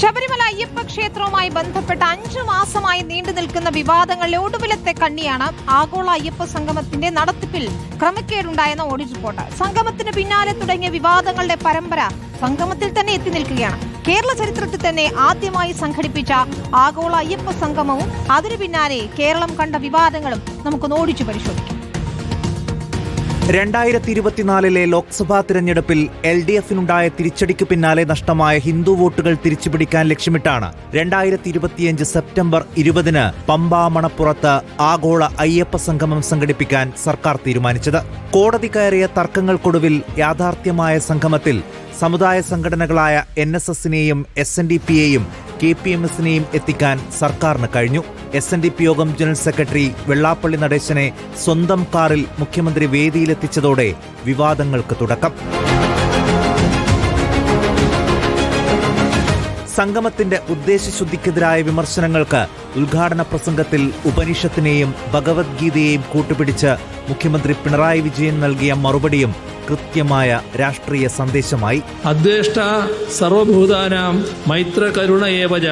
ശബരിമല അയ്യപ്പ ക്ഷേത്രവുമായി ബന്ധപ്പെട്ട അഞ്ചു മാസമായി നീണ്ടു നിൽക്കുന്ന വിവാദങ്ങളിലെ ഒടുവിലത്തെ കണ്ണിയാണ് ആഗോള അയ്യപ്പ സംഗമത്തിന്റെ നടത്തിപ്പിൽ ക്രമക്കേടുണ്ടായെന്ന ഓഡിറ്റ് റിപ്പോർട്ട്. സംഗമത്തിന് പിന്നാലെ തുടങ്ങിയ വിവാദങ്ങളുടെ പരമ്പര സംഗമത്തിൽ തന്നെ എത്തി നിൽക്കുകയാണ്. കേരള ചരിത്രത്തിൽ തന്നെ ആദ്യമായി സംഘടിപ്പിച്ച ആഗോള അയ്യപ്പ സംഗമവും അതിനു പിന്നാലെ കേരളം കണ്ട വിവാദങ്ങളും നമുക്ക് നോടിച്ചു പരിശോധിക്കാം. രണ്ടായിരത്തി ഇരുപത്തിനാലിലെ ലോക്സഭാ തിരഞ്ഞെടുപ്പിൽ എൽ ഡി എഫിനുണ്ടായ തിരിച്ചടിക്ക് പിന്നാലെ നഷ്ടമായ ഹിന്ദു വോട്ടുകൾ തിരിച്ചുപിടിക്കാൻ ലക്ഷ്യമിട്ടാണ് രണ്ടായിരത്തി ഇരുപത്തിയഞ്ച് സെപ്റ്റംബർ ഇരുപതിന് പമ്പ മണപ്പുറത്ത് ആഗോള അയ്യപ്പ സംഗമം സംഘടിപ്പിക്കാൻ സർക്കാർ തീരുമാനിച്ചത്. കോടതി കയറിയ തർക്കങ്ങൾക്കൊടുവിൽ യാഥാർത്ഥ്യമായ സംഗമത്തിൽ സമുദായ സംഘടനകളായ എൻ എസ് എസിനെയും എസ് എൻ ഡി പിയെയും കെ പി എം എസിനെയും എത്തിക്കാൻ സർക്കാരിന് കഴിഞ്ഞു. എസ് എൻ ഡി പി യോഗം ജനറൽ സെക്രട്ടറി വെള്ളാപ്പള്ളി നടേശനെ സ്വന്തം കാറിൽ മുഖ്യമന്ത്രി വേദിയിലെത്തിച്ചതോടെ വിവാദങ്ങൾക്ക് തുടക്കം. സംഗമത്തിന്റെ ഉദ്ദേശശുദ്ധിക്കെതിരായ വിമർശനങ്ങൾക്ക് ഉദ്ഘാടന പ്രസംഗത്തിൽ ഉപനിഷത്തിനെയും ഭഗവത്ഗീതയെയും കൂട്ടുപിടിച്ച് മുഖ്യമന്ത്രി പിണറായി വിജയൻ നൽകിയ മറുപടിയും കൃത്യമായ രാഷ്ട്രീയ സന്ദേശമായി. അദ്വേഷ്ട സർവഭൂതാനാം മൈത്ര കരുണ ഏവജ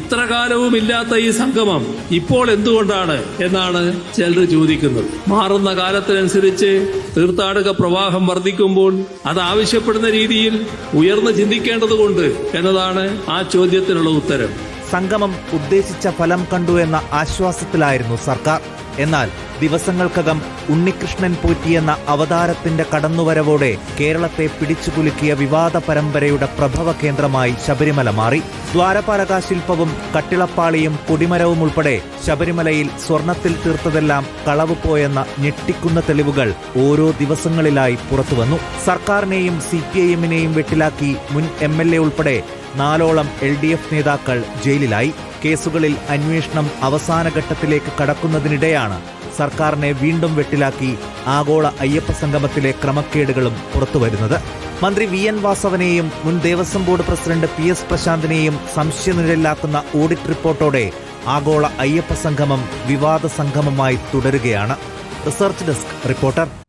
ഇത്ര കാലവും ഇല്ലാത്ത ഈ സംഗമം ഇപ്പോൾ എന്തുകൊണ്ടാണ് എന്നാണ് ചിലർ ചോദിക്കുന്നത്. മാറുന്ന കാലത്തിനനുസരിച്ച് തീർത്ഥാടക പ്രവാഹം വർദ്ധിക്കുമ്പോൾ അത് ആവശ്യപ്പെടുന്ന രീതിയിൽ ഉയർന്നു ചിന്തിക്കേണ്ടതുകൊണ്ട് എന്നതാണ് ആ ചോദ്യത്തിനുള്ള ഉത്തരം. സംഗമം ഉദ്ദേശിച്ച ഫലം കണ്ടു എന്ന ആശ്വാസത്തിലായിരുന്നു സർക്കാർ. എന്നാൽ ദിവസങ്ങൾക്കകം ഉണ്ണികൃഷ്ണൻ പോറ്റിയെന്ന അവതാരത്തിന്റെ കടന്നുവരവോടെ കേരളത്തെ പിടിച്ചുകുലുക്കിയ വിവാദ പരമ്പരയുടെ പ്രഭവ കേന്ദ്രമായി ശബരിമല മാറി. ദ്വാരപാലക ശില്പവും കട്ടിളപ്പാളിയും കൊടിമരവും ഉൾപ്പെടെ ശബരിമലയിൽ സ്വർണത്തിൽ തീർത്തതെല്ലാം കളവ് പോയെന്ന ഞെട്ടിക്കുന്ന തെളിവുകൾ ഓരോ ദിവസങ്ങളിലായി പുറത്തുവന്നു. സർക്കാരിനെയും സി പി ഐ എമ്മിനെയും വെട്ടിലാക്കി മുൻ എം എൽ എ ഉൾപ്പെടെ നാലോളം എൽ ഡി എഫ് നേതാക്കൾ ജയിലിലായി. കേസുകളിൽ അന്വേഷണം അവസാനഘട്ടത്തിലേക്ക് കടക്കുന്നതിനിടെയാണ് സർക്കാരിനെ വീണ്ടും വെട്ടിലാക്കി ആഗോള അയ്യപ്പ സംഗമത്തിലെ ക്രമക്കേടുകളും പുറത്തുവരുന്നത്. മന്ത്രി വി എൻ വാസവനെയും മുൻ Devaswom board president P S പ്രശാന്തിനെയും സംശയനിഴലാക്കുന്ന ഓഡിറ്റ് റിപ്പോർട്ടോടെ ആഗോള അയ്യപ്പ സംഗമം വിവാദ സംഗമമായി തുടരുകയാണ്. Research desk reporter